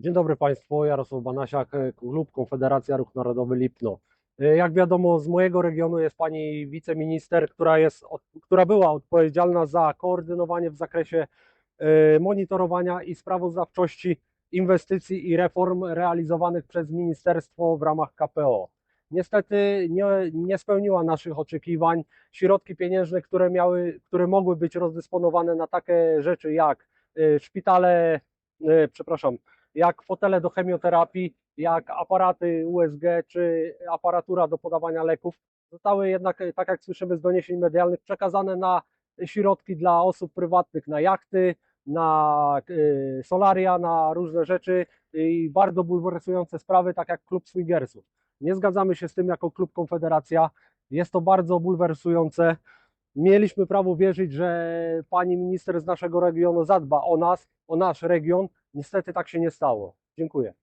Dzień dobry Państwu, Jarosław Banasiak, Klub Konfederacja Ruch Narodowy Lipno. Jak wiadomo, z mojego regionu jest pani wiceminister, która, jest, która była odpowiedzialna za koordynowanie w zakresie e, monitorowania i sprawozdawczości inwestycji i reform realizowanych przez ministerstwo w ramach KPO. Niestety nie, nie spełniła naszych oczekiwań. Środki pieniężne, które, miały, które mogły być rozdysponowane na takie rzeczy jak e, szpitale, e, przepraszam, jak fotele do chemioterapii, jak aparaty USG czy aparatura do podawania leków, zostały jednak, e, tak jak słyszymy z doniesień medialnych, przekazane na środki dla osób prywatnych, na jachty, na e, solaria, na różne rzeczy i bardzo bulwersujące sprawy, tak jak klub Swingersów. Nie zgadzamy się z tym jako klub Konfederacja. Jest to bardzo bulwersujące. Mieliśmy prawo wierzyć, że pani minister z naszego regionu zadba o nas, o nasz region. Niestety tak się nie stało. Dziękuję.